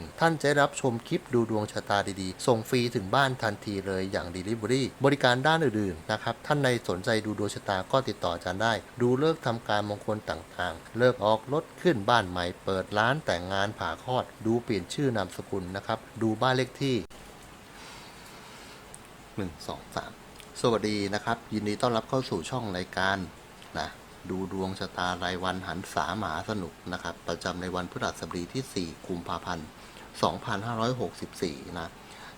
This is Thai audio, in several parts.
งท่านจะได้รับชมคลิปดูดวงชะตาดีๆ ส่งฟรีถึงบ้านทันทีเลยอย่าง Delivery บริการด้านอื่นๆนะครับ ท่านในสนใจดูดวงชะตาก็ติดต่ออาจารย์ได้ ดูเลิกษ์ทำการมงคลต่างๆ เลิกออกรถขึ้นบ้านใหม่ เปิดร้านแต่งงานผ่าคลอด ดูเปลี่ยนชื่อนามสกุลนะครับ ดูบ้านเลขที่ 1 2 3 สวัสดีนะครับ ยินดีต้อนรับเข้าสู่ช่องรายการนะดูดวงชะตารายวันหันษามหาสนุกนะครับ ประจำในวันพฤหัสบดีที่ 4 กุมภาพันธ์ 2564 นะ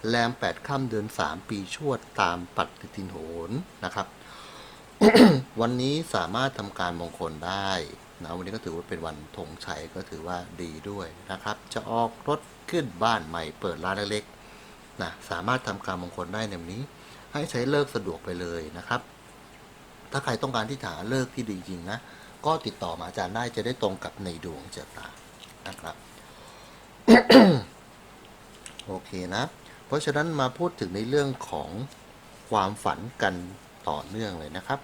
แรม 8 ค่ำเดือน 3 ปีชวดตามปฏิทินโหรนะครับ วันนี้สามารถทำการมงคลได้นะวันนี้ก็ถือว่าเป็นวันธงชัยก็ถือว่าดีด้วยนะครับ จะออกรถขึ้นบ้านใหม่เปิดร้านเล็กๆนะสามารถทำการมงคลได้ในวันนี้ ให้ใช้เลิกสะดวกไปเลยนะครับ ถ้าใครต้องการที่จะหาเลิกที่ดีจริงนะก็ติดต่อมาอาจารย์ได้จะได้ตรงกับในดวงชะตานะครับ เคนะ เพราะฉะนั้นมาพูดถึงในเรื่องของความฝันกันต่อเนื่องเลยนะครับ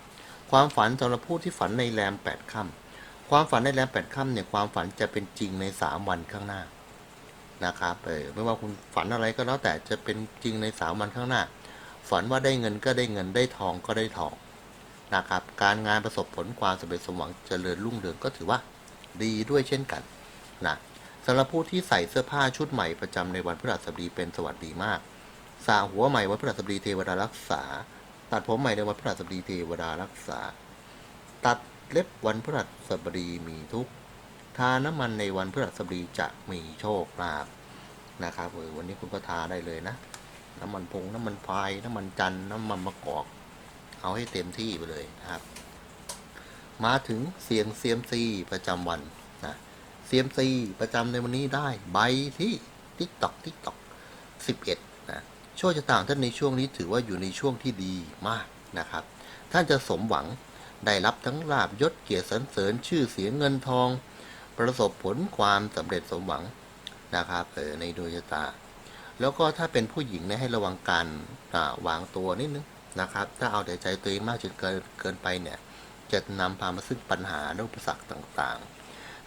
ความฝันสำหรับผู้ที่ฝันในแรมแปดค่ำความฝันในแรมแปดค่ำเนี่ยความฝันจะเป็นจริงในสามวันข้างหน้านะครับเออไม่ว่าคุณฝันอะไรก็แล้วแต่จะเป็นจริงในสามวันข้างหน้า ฝันว่าได้เงินก็ได้เงินได้ทองก็ได้ทองนะครับการงานประสบผลความสำเร็จสมหวังเจริญรุ่งเรืองก็ถือว่าดีด้วยเช่นกันนะ สำหรับผู้ที่ใส่เสื้อผ้าชุดใหม่ประจำในวันพฤหัสบดีเป็นสวัสดีมากสาหัวใหม่วันพฤหัสบดีเทวดารักษา ตัดผมใหม่ในวันพฤหัสบดีเทวดารักษา ตัดเล็บวันพฤหัสบดีมีทุกทาน้ำมันในวันพฤหัสบดีจะมีโชคลาภนะครับเออวันนี้คุณก็ทาได้เลยนะ น้ำมันพงน้ำมันพายน้ำมันจันน้ำมันมะกอก เอาให้เต็มที่ไปเลยนะครับ มาถึงเสียงเซียมซีประจำวัน เซียมซีประจำในวันนี้ได้ใบที่ติ๊กตอกติ๊กตอกสิบเอ็ดนะโชคชะตาของท่านในช่วงนี้ถือว่าอยู่ในช่วงที่ดีมากนะครับ ท่านจะสมหวังได้รับทั้งลาบยศเกียรติสรรเสริญชื่อเสียงเงินทอง ประสบผลความสำเร็จสมหวังนะครับเออในดวงชะตา แล้วก็ถ้าเป็นผู้หญิงเนี่ยให้ระวังการวางตัวนิดนึงนะครับ ถ้าเอาแต่ใจตัวเองมากจนเกินเกินไปเนี่ยจะนำพามาซึ่งปัญหาและอุปสรรคต่างๆ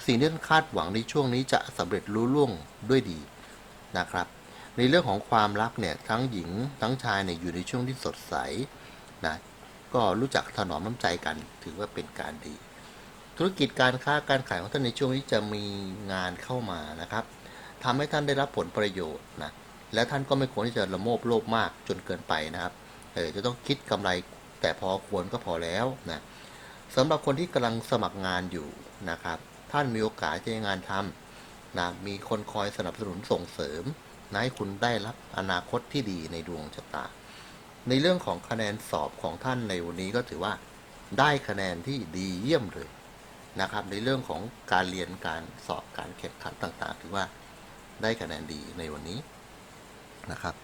สิ่งที่ท่านคาดหวังในช่วงนี้จะสำเร็จรุ่ล่วงด้วยดีนะครับ ในเรื่องของความรักเนี่ยทั้งหญิงทั้งชายเนี่ยอยู่ในช่วงที่สดใสนะก็รู้จักถนอมน้ำใจกันถือว่าเป็นการดี ธุรกิจการค้าการขายของท่านในช่วงนี้จะมีงานเข้ามานะครับทำให้ท่านได้รับผลประโยชน์นะและท่านก็ไม่ควรที่จะละโมบโลภมากจนเกินไปนะครับเออจะต้องคิดกำไรแต่พอควรก็พอแล้วนะสำหรับคนที่กำลังสมัครงานอยู่นะครับ ท่านมีโอกาสจะงานทำนะมีคนคอยสนับสนุนส่งเสริมนะให้คุณได้รับอนาคตที่ดีในดวงชะตา ในเรื่องของคะแนนสอบของท่านในวันนี้ก็ถือว่าได้คะแนนที่ดีเยี่ยมเลยนะครับ ในเรื่องของการเรียนการสอบการแข่งขันต่างๆ ถือว่าได้คะแนนดีในวันนี้นะครับ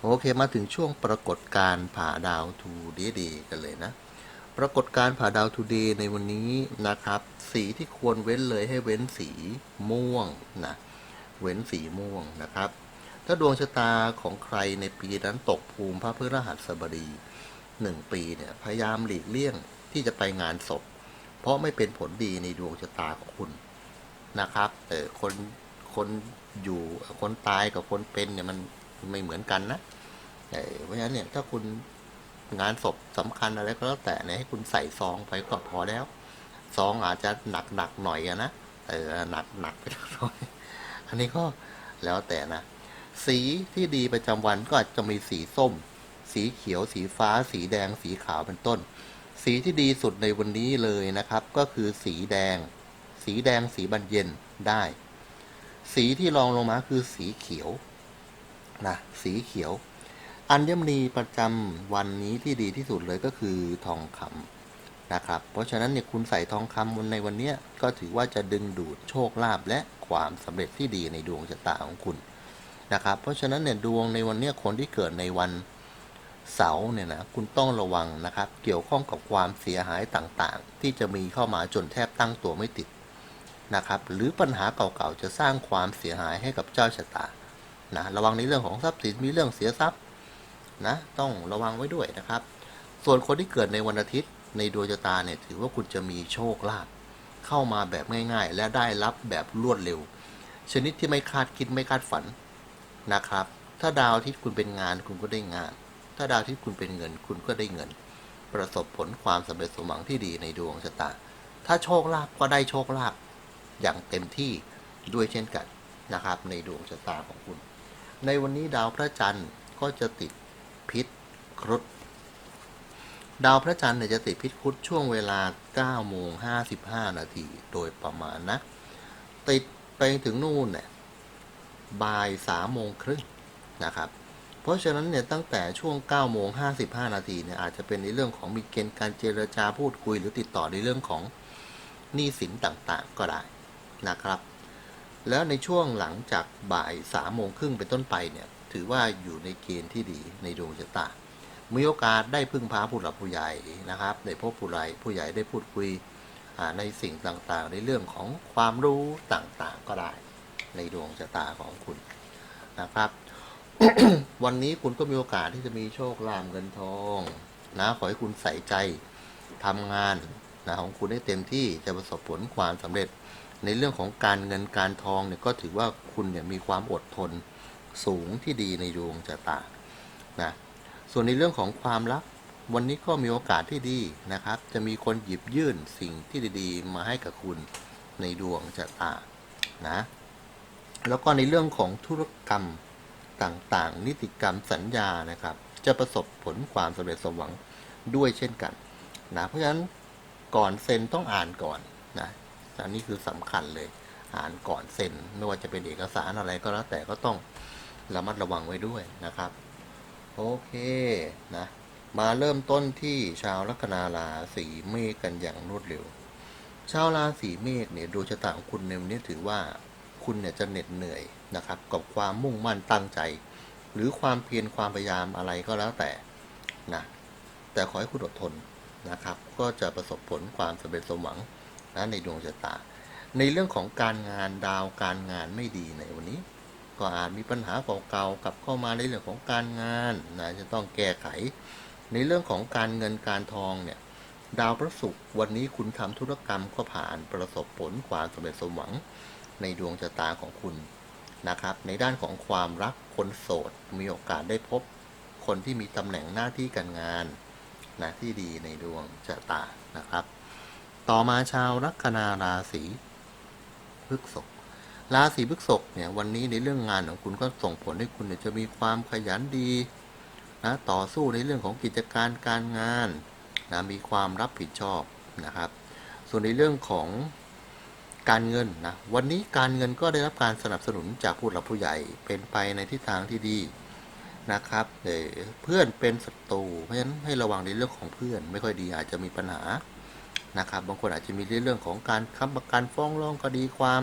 โอเคมาถึงช่วงปรากฏการผ่าดาวทูเดย์กันเลยนะ ปรากฏการผ่าดาวทูเดย์ในวันนี้นะครับ สีที่ควรเว้นเลยให้เว้นสีม่วงนะเว้นสีม่วงนะครับ ถ้าดวงชะตาของใครในปีนั้นตกภูมิพระพฤหัสบดีหนึ่งปีเนี่ยพยายามหลีกเลี่ยงที่จะไปงานศพ เพราะไม่เป็นผลดีในดวงชะตาของคุณนะครับเออคนคนอยู่คนตายกับคนเป็นเนี่ยมันไม่เหมือนกันนะเออเพราะฉะนั้นเนี่ยถ้าคุณ งานศพสำคัญอะไรก็แล้วแต่เนี่ยให้คุณใส่ซองไปก็พอแล้ว ซองอาจจะหนักหนักหน่อยนะเออหนักหนักไปหน่อยอันนี้ก็แล้วแต่นะ สีที่ดีประจำวันก็อาจจะมีสีส้ม สีเขียว สีฟ้า สีแดง สีขาวเป็นต้น สีที่ดีสุดในวันนี้เลยนะครับ ก็คือสีแดง สีแดงสีบานเย็นได้ สีที่รองลงมาคือสีเขียวนะสีเขียว อัญมณีประจำวันนี้ที่ดีที่สุดเลยก็คือทองคำนะครับ เพราะฉะนั้นเนี่ยคุณใส่ทองคำในวันเนี้ยก็ถือว่าจะดึงดูดโชคลาภและความสำเร็จที่ดีในดวงชะตาของคุณนะครับ เพราะฉะนั้นเนี่ยดวงในวันเนี้ยคนที่เกิดในวันเสาร์เนี่ยนะคุณต้องระวังนะครับ เกี่ยวข้องกับความเสียหายต่างๆ ที่จะมีเข้ามาจนแทบตั้งตัวไม่ติดนะครับ หรือปัญหาเก่าๆจะสร้างความเสียหายให้กับเจ้าชะตานะระวังในเรื่องของทรัพย์สินมีเรื่องเสียทรัพย์ นะต้องระวังไว้ด้วยนะครับ ส่วนคนที่เกิดในวันอาทิตย์ในดวงชะตาเนี่ยถือว่าคุณจะมีโชคลาภเข้ามาแบบง่ายๆ และได้รับแบบรวดเร็ว ชนิดที่ไม่คาดคิดไม่คาดฝันนะครับ ถ้าดาวอาทิตย์คุณเป็นงานคุณก็ได้งาน ถ้าดาวอาทิตย์คุณเป็นเงิน คุณก็ได้เงิน ประสบผลความสำเร็จสมหวังที่ดีในดวงชะตา ถ้าโชคลาภก็ได้โชคลาภอย่างเต็มที่ด้วยเช่นกันนะครับ ในดวงชะตาของคุณ ในวันนี้ดาวพระจันทร์ก็จะติด พิษครุฑดาวพระจันทร์เนี่ยจะติดพิษคุดช่วงเวลา9โมง55 นาทีโดยประมาณนะ ติดไปถึงนู่นเนี่ยบ่าย3โมงครึ่งนะครับ เพราะฉะนั้นเนี่ยตั้งแต่ช่วง9โมง55 นาทีเนี่ยอาจจะเป็นในเรื่องของมีเกณฑ์การเจรจาพูดคุย หรือติดต่อในเรื่องของหนี้สินต่างๆก็ได้นะครับ แล้วในช่วงหลังจากบ่าย3โมงครึ่งเป็นต้นไปเนี่ย ถือว่าอยู่ในเกณฑ์ที่ดีในดวงชะตา มีโอกาสได้พึ่งพาผู้หลักผู้ใหญ่นะครับได้พบผู้ใหญ่ผู้ใหญ่ได้พูดคุยในสิ่งต่างๆ ในเรื่องของความรู้ต่างๆก็ได้ ในดวงชะตาของคุณนะครับ วันนี้คุณก็มีโอกาสที่จะมีโชคลาภเงินทองนะขอให้คุณใส่ใจทำงานนะของคุณให้เต็มที่จะประสบผลความสำเร็จ ในเรื่องของการเงินการทองเนี่ยก็ถือว่าคุณเนี่ยมีความอดทน สูงที่ดีในดวงชะตานะส่วนในเรื่องของความรักวันนี้ก็มีโอกาสที่ดีนะครับ จะมีคนหยิบยื่นสิ่งที่ดีๆ มาให้กับคุณในดวงชะตานะแล้วก็ในเรื่องของธุรกรรมต่างๆ นิติกรรมสัญญานะครับ จะประสบผลความสำเร็จสมหวังด้วยเช่นกันนะเพราะฉะนั้นก่อนเซ็นต้องอ่านก่อนนะอันนี้คือสำคัญเลยอ่านก่อนเซ็นไม่ว่าจะเป็นเอกสารอะไรก็แล้วแต่ก็ต้อง ระมัดระวังไว้ด้วยนะครับ โอเคนะมาเริ่มต้นที่ชาวลัคนาราศีเมษกันอย่างรวดเร็ว ชาวราศีเมษเนี่ยดวงชะตาของคุณในวันนี้ถือว่าคุณเนี่ยจะเหน็ดเหนื่อยนะครับกับความมุ่งมั่นตั้งใจ หรือความเพียรความพยายามอะไรก็แล้วแต่นะแต่ขอให้คุณอดทนนะครับ ก็จะประสบผลความสำเร็จสมหวังนะในดวงชะตา ในเรื่องของการงานดาวการงานไม่ดีในวันนี้ ก็อาจมีปัญหาเก่าๆกลับเข้ามาในเรื่องของการงานนะจะต้องแก้ไข ในเรื่องของการเงินการทองเนี่ยดาวพระศุกร์วันนี้คุณทำธุรกรรมก็ผ่านประสบผลความสำเร็จสมหวังในดวงชะตาของคุณนะครับ ในด้านของความรักคนโสดมีโอกาสได้พบคนที่มีตำแหน่งหน้าที่การงานนะที่ดีในดวงชะตานะครับ ต่อมาชาวลัคนาราศีพฤษภ ราศีพฤษภเนี่ยวันนี้ในเรื่องงานของคุณก็ส่งผลให้คุณเนี่ยจะมีความขยันดีนะต่อสู้ในเรื่องของกิจการการงานนะมีความรับผิดชอบนะครับ ส่วนในเรื่องของการเงินนะวันนี้การเงินก็ได้รับการสนับสนุนจากผู้หลักผู้ใหญ่เป็นไปในทิศทางที่ดีนะครับเอ่อเพื่อนเป็นศัตรูเพราะฉะนั้นให้ระวังในเรื่องของเพื่อน ไม่ค่อยดีอาจจะมีปัญหานะครับ บางคนอาจจะมีเรื่องของการค้ำประกันฟ้องร้องคดีความ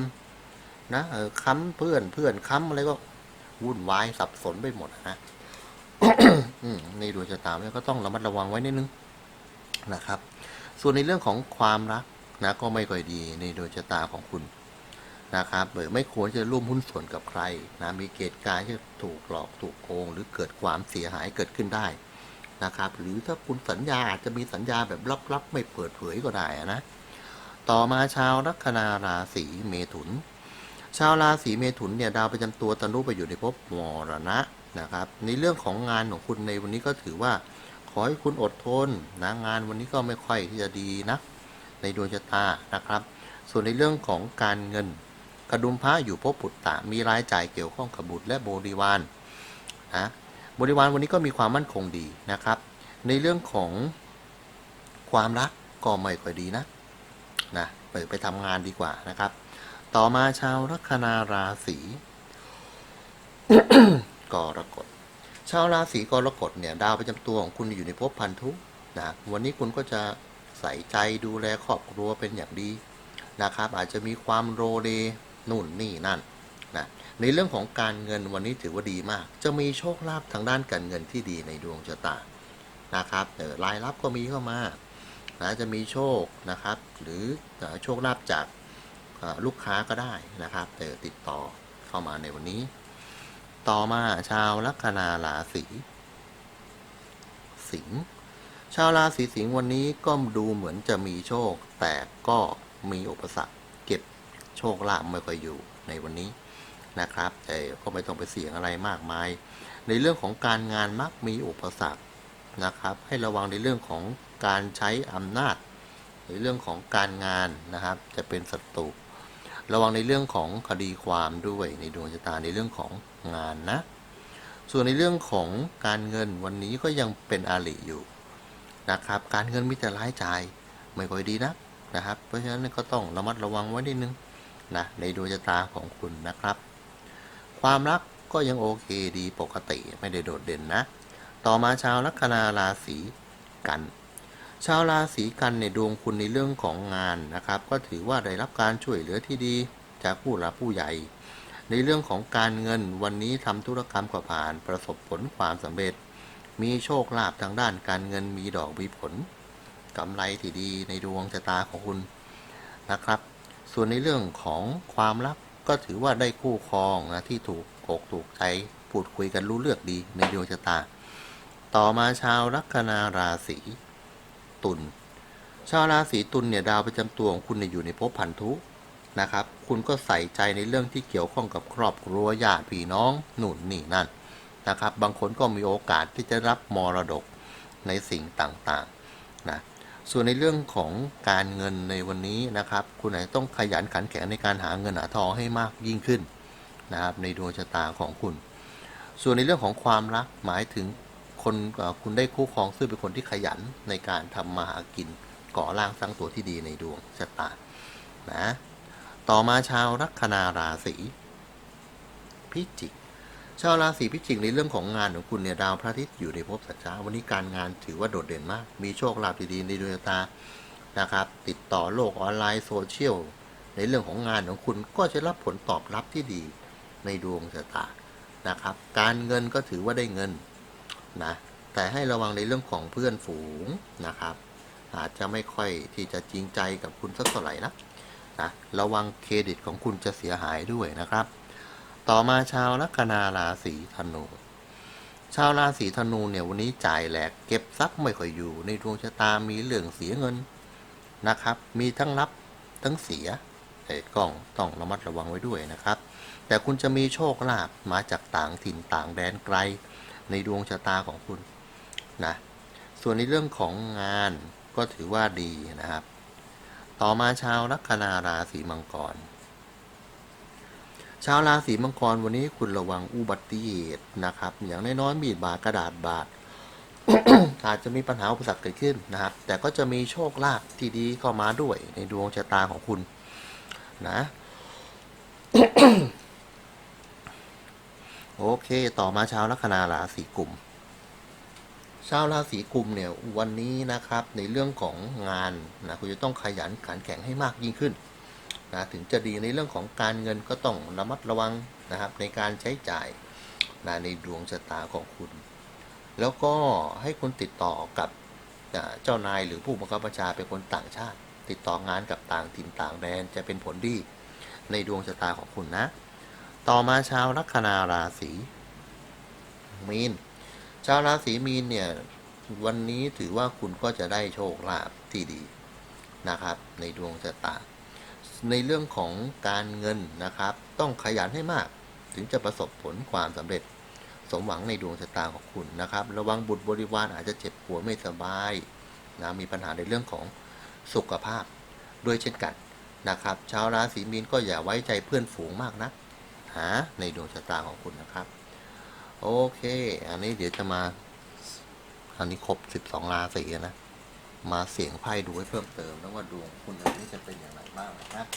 นะเออค้ำเพื่อนเพื่อนค้ำอะไรก็วุ่นวายสับสนไปหมดนะอืมในดวงชะตาเนี่ยก็ต้องระมัดระวังไว้นิดนึงนะครับ ส่วนในเรื่องของความรักนะก็ไม่ค่อยดีในดวงชะตาของคุณนะครับเออไม่ควรจะร่วมหุ้นส่วนกับใครนะมีเกณฑ์การที่ถูกหลอกถูกโกง หรือเกิดความเสียหายเกิดขึ้นได้นะครับ หรือถ้าคุณสัญญาอาจจะมีสัญญาแบบลับๆ ไม่เปิดเผยก็ได้นะ ต่อมาชาวลัคนาราศีเมถุน ชาวราศีเมถุนเนี่ยดาวประจำตัวตนุไปอยู่ในภพมรณะนะครับ ในเรื่องของงานของคุณในวันนี้ก็ถือว่า ขอให้คุณอดทนนะงานวันนี้ก็ไม่ค่อยที่จะดีนะในดวงชะตานะครับ ส่วนในเรื่องของการเงินกระดุมพระอยู่ภพปุตตะมีรายจ่ายเกี่ยวข้องกับบุตรและบริวารนะบริวารวันนี้ก็มีความมั่นคงดีนะครับ ในเรื่องของความรักก็ไม่ค่อยดีนะนะไปไปทำงานดีกว่านะครับ ต่อมาชาวลัคนาราศีกรกฎชาวราศีกรกฎเนี่ยดาวประจำตัวของคุณอยู่ในภพพันธุนะวันนี้คุณก็จะใส่ใจดูแลครอบครัวเป็นอย่างดีนะครับ อาจจะมีความโรเลนู่นนี่นั่นนะในเรื่องของการเงินวันนี้ถือว่าดีมาก จะมีโชคลาภทางด้านการเงินที่ดีในดวงชะตานะครับเออรายรับก็มีเข้ามานะจะมีโชคนะครับ หรือเอ่อโชคลาภจากเอ่อ ลูกค้าก็ได้นะครับเออติดต่อเข้ามาในวันนี้ ต่อมาชาวลัคนาราศีสิงห์ชาวราศีสิงห์วันนี้ก็ดูเหมือนจะมีโชค แต่ก็มีอุปสรรคเก็บโชคลาภไม่ค่อยอยู่ในวันนี้นะครับ แต่ก็ไม่ต้องไปเสี่ยงอะไรมากมาย ในเรื่องของการงานมักมีอุปสรรคนะครับ ให้ระวังในเรื่องของการใช้อำนาจ ในเรื่องของการงานนะครับ จะเป็นศัตรู ระวังในเรื่องของคดีความด้วยในดวงชะตาในเรื่องของงานนะ ส่วนในเรื่องของการเงินวันนี้ก็ยังเป็นอาลิอยู่นะครับ การเงินมีแต่รายจ่ายไม่ค่อยดีนะนะครับ เพราะฉะนั้นก็ต้องระมัดระวังไว้นิดนึงนะในดวงชะตาของคุณนะครับ ความรักก็ยังโอเคดีปกติไม่ได้โดดเด่นนะ ต่อมาชาวลัคนาราศีกัน ชาวราศีกันในยดวงคุณในเรื่องของงานนะครับ ก็ถือว่าได้รับการช่วยเหลือที่ดีจากผู้หลักผู้ใหญ่ ในเรื่องของการเงินวันนี้ทำธุรกรรมก็ผ่านประสบผลความสำเร็จ มีโชคลาภทางด้านการเงินมีดอกมีผลกำไรที่ดีในดวงชะตาของคุณนะครับ ส่วนในเรื่องของความรักก็ถือว่าได้คู่ครองนะที่ถูกอกถูกใจพูดคุยกันรู้เลือกดีในดวงชะตา ต่อมาชาวลัคนาราศี ตุลชาวราศีตุลเนี่ยดาวประจำตัวของคุณเนี่ยอยู่ในภพพันธุนะครับ คุณก็ใส่ใจในเรื่องที่เกี่ยวข้องกับครอบครัวญาติพี่น้องหนุนนี่นั่นนะครับ บางคนก็มีโอกาสที่จะรับมรดกในสิ่งต่างๆนะส่วนในเรื่องของการเงินในวันนี้นะครับ คุณอาจจะต้องขยันขันแข็งในการหาเงินหาทองให้มากยิ่งขึ้นนะครับในดวงชะตาของคุณ ส่วนในเรื่องของความรักหมายถึง คนคุณได้คู่ครองซึ่งเป็นคนที่ขยันในการทำมาหากินก่อร่างสร้างตัวที่ดีในดวงชะตานะต่อมาชาวลัคนาราศีพิจิกชาวราศีพิจิกในเรื่องของงานของคุณเนี่ยดาวพระอาทิตย์อยู่ในภพสัจจาวันนี้การงานถือว่าโดดเด่นมาก มีโชคลาภดีๆในดวงชะตานะครับ ติดต่อโลกออนไลน์โซเชียลในเรื่องของงานของคุณก็จะรับผลตอบรับที่ดีในดวงชะตานะครับ การเงินก็ถือว่าได้เงิน นะแต่ให้ระวังในเรื่องของเพื่อนฝูงนะครับ อาจจะไม่ค่อยที่จะจริงใจกับคุณสักเท่าไหร่นะนะระวังเครดิตของคุณจะเสียหายด้วยนะครับ ต่อมาชาวลัคนาราศีธนู ชาวราศีธนูเนี่ยวันนี้จ่ายแหลกเก็บทรัพย์ไม่ค่อยอยู่ ในดวงชะตามีเรื่องเสียเงินนะครับ มีทั้งรับทั้งเสียแต่กล้องต้องระมัดระวังไว้ด้วยนะครับ แต่คุณจะมีโชคลาภมาจากต่างถิ่นต่างแดนไกล ในดวงชะตาของคุณนะส่วนในเรื่องของงานก็ถือว่าดีนะครับ ต่อมาชาวลัคนาราศีมังกร ชาวราศีมังกรวันนี้คุณระวังอุบัติเหตุนะครับ อย่างน้อยๆมีดบาดกระดาษบาดอาจจะมีปัญหาอุปสรรคเกิดขึ้นนะครับ แต่ก็จะมีโชคลาภที่ดีเข้ามาด้วยในดวงชะตาของคุณ นะ โอเค ต่อมาชาวลัคนาราศีกุม ชาวราศีกุมเนี่ยวันนี้นะครับในเรื่องของงานนะคุณจะต้องขยันขันแข็งให้มากยิ่งขึ้นนะถึงจะดีในเรื่องของการเงินก็ต้องระมัดระวังนะครับในการใช้จ่ายนะในดวงชะตาของคุณ แล้วก็ให้คุณติดต่อกับอ่าเจ้านายหรือผู้บังคับบัญชาเป็นคนต่างชาติ ติดต่องานกับต่างถิ่นต่างแดนจะเป็นผลดีในดวงชะตาของคุณนะ ต่อมาชาวลัคนาราศีมีน ชาวราศีมีนเนี่ยวันนี้ถือว่าคุณก็จะได้โชคลาภที่ดีนะครับ ในดวงชะตา ในเรื่องของการเงินนะครับ ต้องขยันให้มาก ถึงจะประสบผลความสำเร็จ สมหวังในดวงชะตาของคุณนะครับ ระวังบุตรบริวารอาจจะเจ็บป่วยไม่สบายนะมีปัญหาในเรื่องของสุขภาพด้วยเช่นกันนะครับ ชาวราศีมีนก็อย่าไว้ใจเพื่อนฝูงมากนะ หาในดวงชะตาของคุณนะครับ โอเค อันนี้เดี๋ยวจะมา อันนี้ครบ12ราศีนะ มาเสียงไพ่ดูให้เพิ่มเติม แล้วว่าดวงคุณอันนี้จะเป็นอย่างไรบ้างนะครับ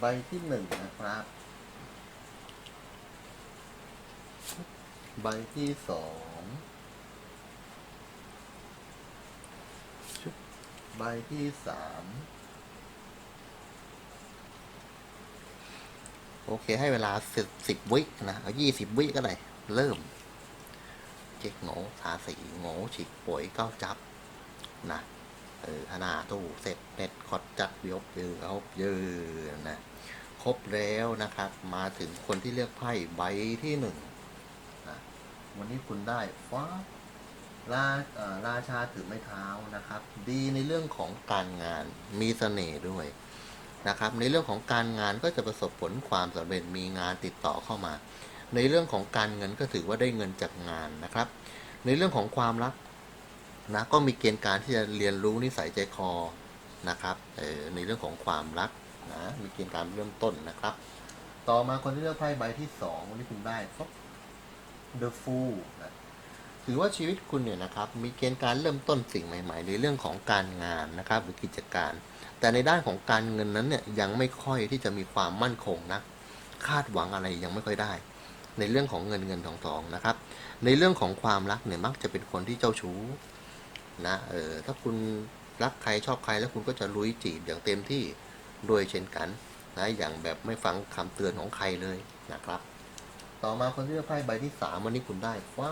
ใบที่หนึ่งนะครับ ใบที่สองชุบใบที่สามโอเคให้เวลาสิบสิบวินะเอายี่สิบวิก็ได้ เริ่ม เจ๊กโง่ทาสีโง่ฉีกป่วยก้าจับ นะ เออหนาตู้เสร็จเน็ตคอดจัดยกยือเอายือนะครบแล้วนะครับ มาถึงคนที่เลือกไพ่ใบที่หนึ่งนะวันนี้คุณได้ฟ้าราราชาถือไม้เท้านะครับ ดีในเรื่องของการงานมีเสน่ห์ด้วยนะครับ ในเรื่องของการงานก็จะประสบผลความสำเร็จมีงานติดต่อเข้ามา ในเรื่องของการเงินก็ถือว่าได้เงินจากงานนะครับ ในเรื่องของความรัก นะก็มีเกณฑ์การที่จะเรียนรู้นิสัยใจคอนะครับเออในเรื่องของความรักนะมีเกณฑ์การเริ่มต้นนะครับ ต่อมาคนที่เลือกไพ่ใบที่สองวันนี้คุณได้ฟ The Fool นะถือว่าชีวิตคุณเนี่ยนะครับมีเกณฑ์การเริ่มต้นสิ่งใหม่ๆ ในเรื่องของการงานนะครับหรือกิจการ แต่ในด้านของการเงินนั้นเนี่ยยังไม่ค่อยที่จะมีความมั่นคงนะคาดหวังอะไรยังไม่ค่อยได้ ในเรื่องของเงินเงินทองทองนะครับ ในเรื่องของความรักเนี่ยมักจะเป็นคนที่เจ้าชู้ นะเออถ้าคุณรักใครชอบใครแล้วคุณก็จะลุยจีบอย่างเต็มที่ด้วยเช่นกันนะอย่างแบบไม่ฟังคำเตือนของใครเลยนะครับ ต่อมาคนที่เลือกไพ่ใบที่สามวันนี้คุณได้ฟ้า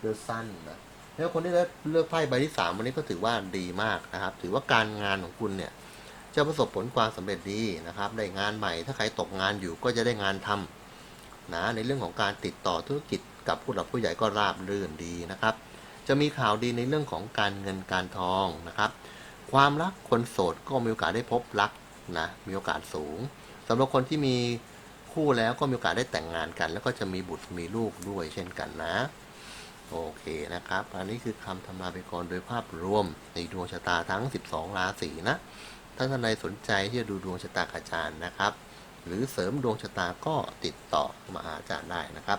เดอะซันนะแล้วคนที่เลือกไพ่ใบที่สามวันนี้ก็ถือว่าดีมากนะครับ ถือว่าการงานของคุณเนี่ยจะประสบผลความสำเร็จดีนะครับ ได้งานใหม่ ถ้าใครตกงานอยู่ก็จะได้งานทำนะในเรื่องของการติดต่อธุรกิจกับผู้หลักผู้ใหญ่ก็ราบรื่นดีนะครับ จะมีข่าวดีในเรื่องของการเงินการทองนะครับ ความรักคนโสดก็มีโอกาสได้พบรักนะมีโอกาสสูงสำหรับคนที่มีคู่แล้วก็มีโอกาสได้แต่งงานกัน แล้วก็จะมีบุตรมีลูกด้วยเช่นกันนะโอเคนะครับ อันนี้คือคำทำนายไปก่อนโดยภาพรวมในดวงชะตาทั้ง 12 ราศีนะ ถ้าท่านใดสนใจที่จะดูดวงชะตาอาจารย์นะครับ หรือเสริมดวงชะตาก็ติดต่อมาอาจารย์ได้นะครับ